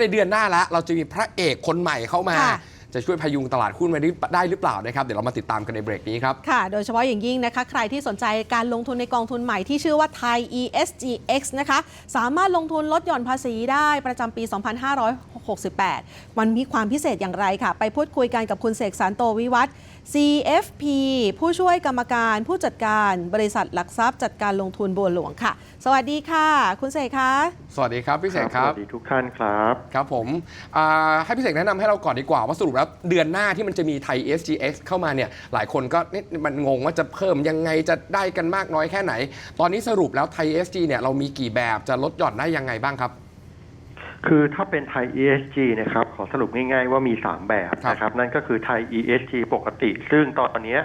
ในเดือนหน้าแล้วเราจะมีพระเอกคนใหม่เข้ามา ค่ะ จะช่วยพยุงตลาดหุ้นไว้ได้หรือเปล่านะครับ เดี๋ยวเรามาติดตามกันในเบรกนี้ครับ ค่ะ โดยเฉพาะอย่างยิ่งนะคะ ใครที่สนใจการลงทุนในกองทุนใหม่ที่ชื่อว่าไทย ESGX นะคะ สามารถลงทุนลดหย่อนภาษีได้ประจำปี 2568 มันมีความพิเศษอย่างไรค่ะ ไปพูดคุยกันกับคุณเสกสารโตวิวัฒน์ CFP ผู้ช่วยกรรมการผู้จัดการบริษัทหลักทรัพย์จัดการลงทุนบัวหลวงค่ะ สวัสดีค่ะ คุณเสกคะ สวัสดีครับพี่เสกคสรับวัสดีทุกท่านครับ ครับผมอ่าให้พี่เสกแนะนำให้เราก่อนดีกว่าว่าสรุปแล้วเดือนหน้าที่มันจะมีไทย SGX เข้ามาเนี่ยหลายคนก็นี่มันงงว่าจะเพิ่มยังไงจะได้กันมากน้อยแค่ไหน ตอนนี้สรุปแล้วไทย SG เนี่ยเรามีกี่แบบจะลดหย่อนได้ยังไงบ้างครับ คือถ้าเป็นไทย ESG นะครับขอสรุปง่ายๆว่ามี 3 แบบครับนะครับนั่นก็คือไทย ESG ปกติ ซึ่งตอนนี้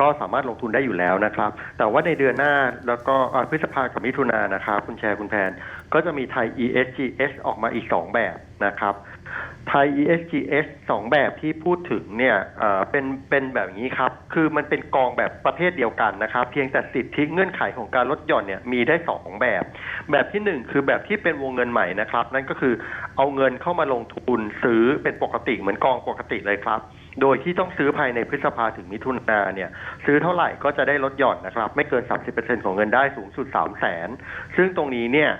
ก็สามารถลงทุนได้อยู่แล้วนะครับ แต่ว่าในเดือนหน้าแล้วก็อ่าพฤษภากับมิถุนายนนะครับ คุณแชร์คุณแพน ก็จะมีไทย ESGS ออกมาอีก 2 แบบนะครับ ไทย ESGS สองแบบที่พูดถึงเนี่ยเป็นเป็นแบบนี้ครับ คือมันเป็นกองแบบประเภทเดียวกันนะครับ เพียงแต่สิทธิเงื่อนไขของการลดหย่อนเนี่ยมีได้สองแบบ แบบที่หนึ่งคือแบบที่เป็นวงเงินใหม่นะครับ นั่นก็คือเอาเงินเข้ามาลงทุนซื้อเป็นปกติเหมือนกองปกติเลยครับโดยที่ต้องซื้อภายในพฤษภาถึงมิถุนาเนี่ยซื้อเท่าไหร่ก็จะได้ลดหย่อนนะครับ ไม่เกิน 30%ของเงินได้สูงสุด 3 0 0 0 0นซึ่งตรงนี้เนี่ย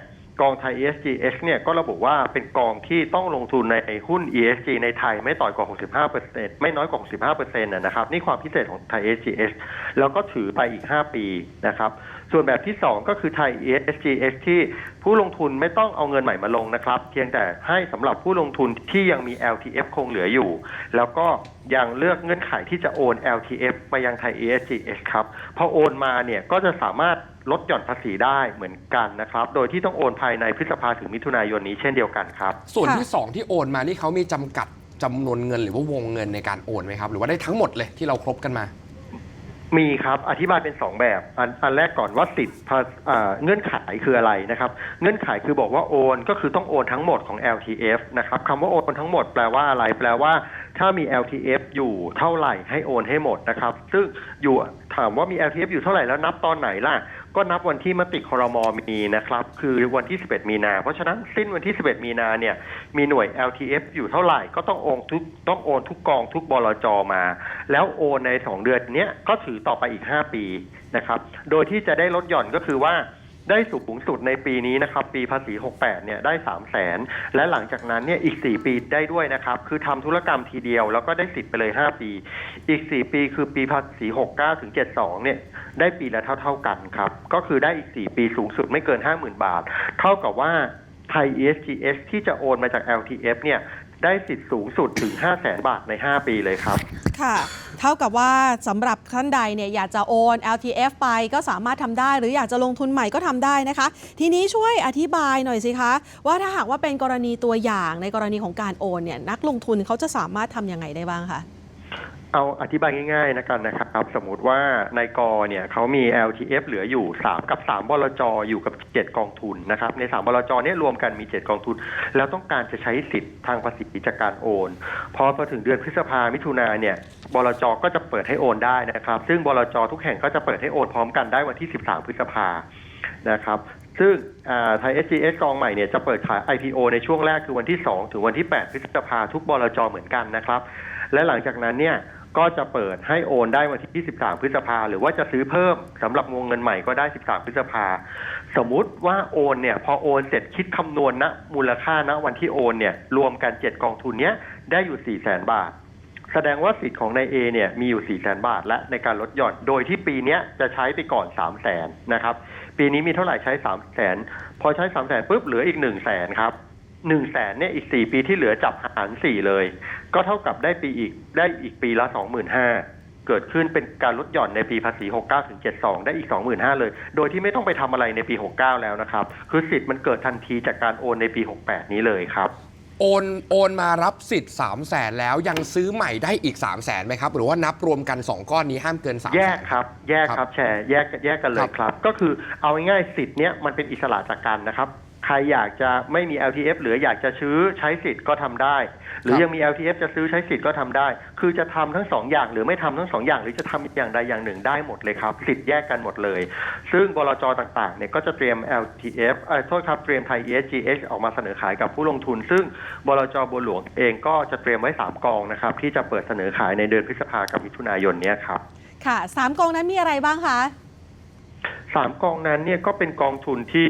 กองไทย ESGX เนี่ยก็ระบุว่าเป็นกองที่ต้องลงทุนในหุ้น ESG ในไทยไม่ต่อยกว่า 65%ไม่น้อยกว่า 65%นะนะครับ นี่ความพิเศษของไทย ESGX แล้วก็ถือไปอีก 5 ปีนะครับ ส่วนแบบที่ 2 ก็คือไทย ESGX ที่ผู้ลงทุนไม่ต้องเอาเงินใหม่มาลงนะครับ เพียงแต่ให้สำหรับผู้ลงทุนที่ยังมี LTF คงเหลืออยู่ แล้วก็ยังเลือกเงื่อนไขที่จะโอน LTF ไปยังไทย ESGX ครับพอโอนมาเนี่ยก็จะสามารถลดหย่อนภาษีได้เหมือนกันนะครับ โดยที่ต้องโอนภายในพฤษภาถึงมิถุนายนนี้เช่นเดียวกันครับ ส่วนที่ 2 ที่โอนมานี่เขามีจำกัดจำนวนเงินหรือว่าวงเงินในการโอนไหมครับ หรือว่าได้ทั้งหมดเลยที่เราครบกันมา มีครับอธิบายเป็น 2 แบบอันอันแรกก่อนว่าสิทธิ์ภาอ่าเงื่อนไขคืออะไรนะครับ เงื่อนไขคือบอกว่าโอนก็คือต้องโอนทั้งหมดของ LTF นะครับคำว่าโอนทั้งหมดแปลว่าอะไร แปลว่า ถ้ามี LTF อยู่เท่าไหร่ให้โอนให้หมดนะครับ ซึ่งอยู่ถามว่ามี LTF อยู่เท่าไหร่แล้วนับตอนไหนล่ะ ก็นับวันที่มติครมมีนะครับ คือวันที่ 11 มีนา เพราะฉะนั้นสิ้นวันที่ 11 มีนาเนี่ยมีหน่วย LTF อยู่เท่าไหร่ก็ต้องโอนทุกต้องโอนทุกกองทุกบลจมา แล้วโอนใน 2 เดือนเนี้ยก็ถือต่อไปอีก 5 ปีนะครับ โดยที่จะได้ลดหย่อนก็คือว่า ได้สูงสุดในปีนี้นะครับปีภาษี 68 เนี่ยได้ 3 0 0แสนและหลังจากนั้นเนี่ยอีก 4 ปีได้ด้วยนะครับ คือทำธุรกรรมทีเดียว แล้วก็ได้สิทธิ์ไปเลย 5 ปี อีก 4 ปีคือปีภาษี 69 ถึง 72 เนี่ยได้ปีละเท่าๆกันครับ ก็คือได้อีก 4 ปีสูงสุดไม่เกิน 50,000 บาท เท่ากับว่าไทย ESGS ที่จะโอนมาจาก LTF เนี่ย ได้สิทธิ์สูงสุดถึง 5 0 0แสนบาทใน 5 ปีเลยครับ ค่ะ เท่ากับว่าสำหรับท่านใดเนี่ยอยากจะโอน LTF ไปก็สามารถทำได้ หรืออยากจะลงทุนใหม่ก็ทำได้นะคะ ทีนี้ช่วยอธิบายหน่อยสิคะ ว่าถ้าหากว่าเป็นกรณีตัวอย่างในกรณีของการโอนเนี่ยนักลงทุนเขาจะสามารถทำยังไงได้บ้างคะ เอาอธิบายง่ายๆนะกันนะครับ สมมติว่าในกอเนี่ยเขามี LTF เหลืออยู่ 3 กับ 3บลจอยู่กับ 7 กองทุนนะครับ ใน 3บลจเนี่ยรวมกันมี 7 กองทุน แล้วต้องการจะใช้สิทธิ์ทางภาษีจากการโอน พอพอถึงเดือนพฤษภามิถุนาเนี่ยบลจก็จะเปิดให้โอนได้นะครับ ซึ่งบลจทุกแห่งก็จะเปิดให้โอนพร้อมกันได้วันที่ 13 พฤษภานะครับซึ่งไทย SGS กองใหม่เนี่ยจะเปิดขาย IPO ในช่วงแรกคือวันที่ 2 ถึงวันที่ 8 พฤษภาทุกบลจเหมือนกันนะครับ และหลังจากนั้นเนี่ย ก็จะเปิดให้โอนได้วันที่13พฤษภาหรือว่าจะซื้อเพิ่มสำหรับวงเงินใหม่ก็ได้ 13 พฤษภาสมมุติว่าโอนเนี่ย พอโอนเสร็จคิดคำนวณณมูลค่าณวันที่โอนเนี่ย รวมกัน 7 กองทุนเนี้ยได้อยู่ 4 0 0 0 0 0บาท แสดงว่าสิทธิ์ของนายเอเนี่ยมีอยู่ 4 0 0 0 0 0บาท และในการลดหย่อนโดยที่ปีเนี้ยจะใช้ไปก่อน 3 0 0 0 0 0นะครับ ปีนี้มีเท่าไหร่ใช้ 3 0 0 0 0 0พอใช้ 3 0 0 0 0 0ปุ๊บเหลืออีก 1 0 0 0 0แสนครับ1 0 0 0 0แสนเนี่ยอีก4ปีที่เหลือจับหาร4เลย ก็เท่ากับได้ปีอีกได้อีกปีละ25,000เกิดขึ้นเป็นการลดหย่อนในปีภาษี 69 ถึง 72 ได้อีก 25,000 เลย โดยที่ไม่ต้องไปทำอะไรในปี 69 แล้วนะครับ คือสิทธิ์มันเกิดทันทีจากการโอนในปี 68 นี้เลยครับ โอนโอนมารับสิทธิ์ 3 0 0แสนแล้วยังซื้อใหม่ได้อีก 3 0 0แสนไหมครับ หรือว่านับรวมกัน 2 ก้อนนี้ห้ามเกิน3 0 0แยแสกนครับ แยกคครัรับบแชร์ แยก แยกกันเลครัยบครับ ก็คือเอาง่ายๆสิทธิ์เนี้ยมันเป็นอิสระจากกันนะครับ ใครอยากจะไม่มี LTF หรืออยากจะซื้อใช้สิทธิ์ก็ทำได้ หรือครับยังมี LTF จะซื้อใช้สิทธิ์ก็ทำได้ คือจะทำทั้งสองอย่างหรือไม่ทำทั้งสองอย่างหรือจะทำอย่างใดอย่างหนึ่งได้หมดเลยครับ สิทธิ์แยกกันหมดเลย ซึ่งบลจต่างๆเนี่ยก็จะเตรียม LTF เอ่อโทษครับเตรียมไทย ESGH ออกมาเสนอขายกับผู้ลงทุน ซึ่งบลจบัวหลวงเองก็จะเตรียมไว้สามกองนะครับที่จะเปิดเสนอขายในเดือนพฤษภากับมิถุนายนเนี้ยครับ ค่ะสามกองนั้นมีอะไรบ้างคะ สามกองนั้นเนี่ยก็เป็นกองทุนที่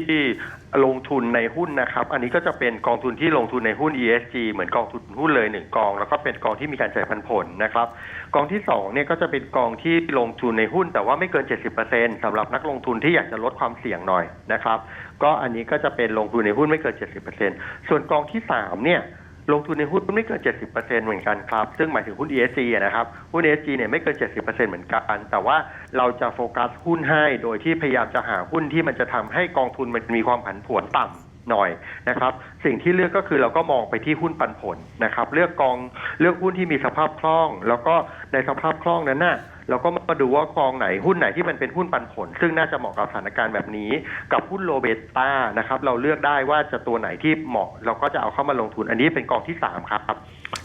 ลงทุนในหุ้นนะครับ อันนี้ก็จะเป็นกองทุนที่ลงทุนในหุ้น ESG เหมือนกองทุนหุ้นเลยหนึ่งกอง แล้วก็เป็นกองที่มีการจ่ายปันผลนะครับ กองที่สองเนี่ยก็จะเป็นกองที่ลงทุนในหุ้น แต่ว่าไม่เกิน 70%สำหรับนักลงทุนที่อยากจะลดความเสี่ยงหน่อยนะครับ ก็อันนี้ก็จะเป็นลงทุนในหุ้นไม่เกิน 70%ส่วนกองที่สามเนี่ย ลงทุนในหุ้นไม่เกิน 70%เหมือนกันครับ ซึ่งหมายถึงหุ้น ESG นะครับ หุ้น ESG เนี่ยไม่เกิน 70%เหมือนกัน แต่ว่าเราจะโฟกัสหุ้นให้ โดยที่พยายามจะหาหุ้นที่มันจะทำให้กองทุนมันมีความผันผวนต่ำหน่อยนะครับ สิ่งที่เลือกก็คือเราก็มองไปที่หุ้นปันผลนะครับ เลือกกองเลือกหุ้นที่มีสภาพคล่อง แล้วก็ในสภาพคล่องนั้นน่ะ เราก็มาดูว่ากองไหนหุ้นไหนที่มันเป็นหุ้นปันผล ซึ่งน่าจะเหมาะกับสถานการณ์แบบนี้ กับหุ้นโลเบต้านะครับเราเลือกได้ว่าจะตัวไหนที่เหมาะ เราก็จะเอาเข้ามาลงทุนอันนี้เป็นกองที่สามครับ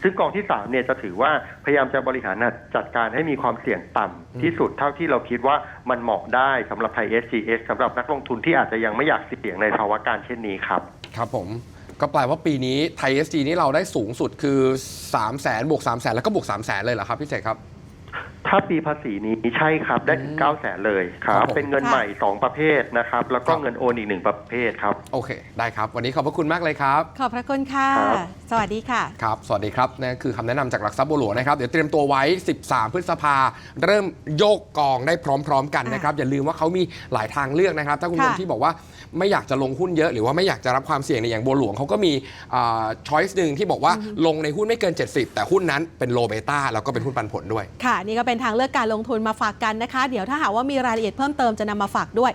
ซึ่งกองที่สามเนี่ยจะถือว่าพยายามจะบริหารจัดการให้มีความเสี่ยงต่ำที่สุดเท่าที่เราคิดว่ามันเหมาะได้สำหรับไทย SGS สำหรับนักลงทุนที่อาจจะยังไม่อยากเสี่ยงในภาวะการเช่นนี้ครับ ครับผมก็แปลว่าปีนี้ไทย SG นี่เราได้สูงสุดคือ 3 0 0แสนบวก3 0 0แสนแล้วก็บวก3 0 0แสนเลยเหรอครับพี่เสกครับ ถ้าปีภาษีนี้ใช่ครับได้ถึงอืมเก้าแสนเลยครัครับบ ผม เป็นเงินค่ะ ใหม่สองประเภทนะครับ แล้วก็ครับเงินโอนอีกหนึ่งประเภทครับ โอเค ได้ครับ วันนี้ขอบพระคุณมากเลยครับ ขอบพระคุณค่ะ ครับ สวัสดีค่ะ ครับ สวัสดีครับนั่นคือคำแนะนำจากหลักทรัพย์บัวหลวงนะครับ เดี๋ยวเตรียมตัวไว้ 13 พฤษภา เริ่มโยกกองได้พร้อม ๆ กันนะครับ อย่าลืมว่าเขามีหลายทางเลือกนะครับ ถ้าคุณผู้ชมค่ะที่บอกว่าไม่อยากจะลงหุ้นเยอะ หรือว่าไม่อยากจะรับความเสี่ยงในยอย่างบัวหลวงเขาก็มีช้อยส์หนึ่งที่บอกว่าลงในหุ้นไม่เกิน 70 แต่หุ้นนั้นเป็นโลเบต้าแล้วก็เป็นหุ้นปันผลด้วย ค่ะ นี่ก็เป็นทางเลือกการลงทุนมาฝากกันนะคะ เดี๋ยวถ้าหากว่ามีรายละเอียดเพิ่มเติมจะนำมาฝากด้วย